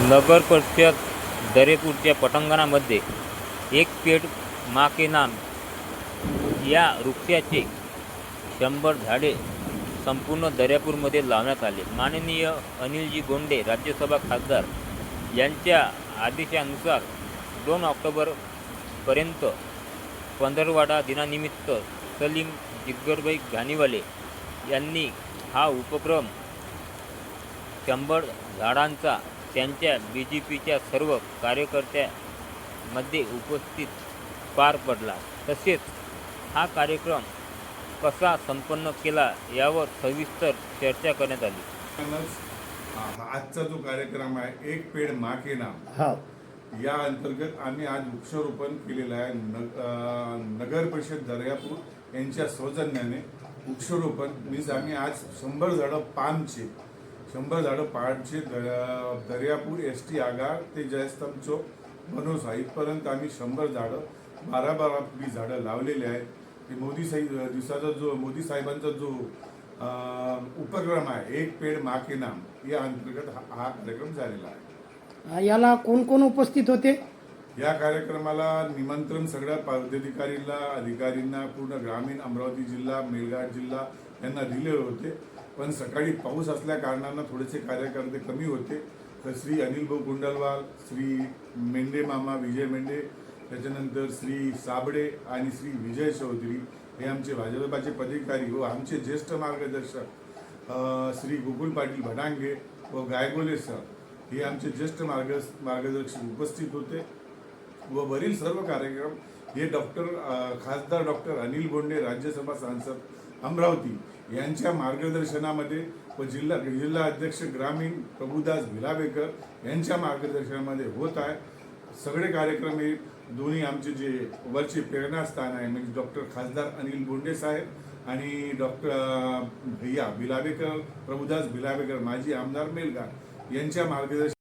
नगर परिषद दरेपूरच्या पटांगणामध्ये एक पेड माँ के नाम या वृक्षाचे शंभर झाडे संपूर्ण दर्यापूरमध्ये लावण्यात आले. माननीय अनिलजी गोंडे राज्यसभा खासदार यांच्या आदेशानुसार दोन ऑक्टोबरपर्यंत पंधरवाडा दिनानिमित्त सलीम जिग्गरबाई घाणीवाले यांनी हा उपक्रम शंभर झाडांचा त्यांच्या बी जे पीच्या सर्व कार्यकर्त्यामध्ये उपस्थित पार पडला. तसेच हा कार्यक्रम कसा संपन्न केला यावर सविस्तर चर्चा करण्यात आली. आजचा जो कार्यक्रम आहे एक पेड मा के नाम. हा. या अंतर्गत आम्ही आज वृक्षारोपण केलेलं आहे. नग- नगर परिषद दर्यापूर यांच्या सौजन्याने वृक्षारोपण. मीन्स आम्ही आज शंभर झाडं पामचे शंभर झाडं द- दर्यापूर एस टी आगार ते जयस्तंभ चौक मनोसा इथपर्यंत आम्ही शंभर झाडं बारा बारा बी झाडं लावलेले आहेत. ते मोदी साहेब दिवसाचा जो मोदी साहेबांचा जो उपक्रम आहे एक पेड मा के नाम या अंतर्गत हा हा कार्यक्रम झालेला आहे. याला कोण कोण उपस्थित होते? या कार्यक्रमाला निमंत्रण सगळ्या पदाधिकारीला अधिकारींना पूर्ण ग्रामीण अमरावती जिल्हा मेळघाट जिल्हा यांना दिले होते. पण सकाळी पाऊस असल्या कारणानं थोडेसे कार्यकर्ते कमी होते. तर श्री अनिल भाऊ गुंडलवाल श्री मेंढे मामा विजय मेंढे त्याच्यानंतर श्री साबडे आणि श्री विजय चौधरी हे आमचे भाजपाचे पदाधिकारी व आमचे ज्येष्ठ मार्गदर्शक श्री गोकुल पाटील भडांगे व गायगोले सर हे आमचे ज्येष्ठ मार्ग मार्गदर्शक उपस्थित होते. व वरील सर्व कार्यक्रम हे डॉक्टर खासदार डॉक्टर अनिल बोंडे राज्यसभा सांसद अमरावती यांच्या मार्गदर्शनामध्ये व जिल्हा जिल्हा अध्यक्ष ग्रामीण प्रभुदास भिलावेकर यांच्या मार्गदर्शनामध्ये होत आहे. सगळे कार्यक्रम हे दोन्ही आमचे जे वरचे प्रेरणास्थान आहे म्हणजे डॉक्टर खासदार अनिल बोंडे साहेब आणि डॉक्टर भैया भिलावेकर प्रभुदास भिलावेकर माजी आमदार मेलगार यांच्या मार्गदर्शन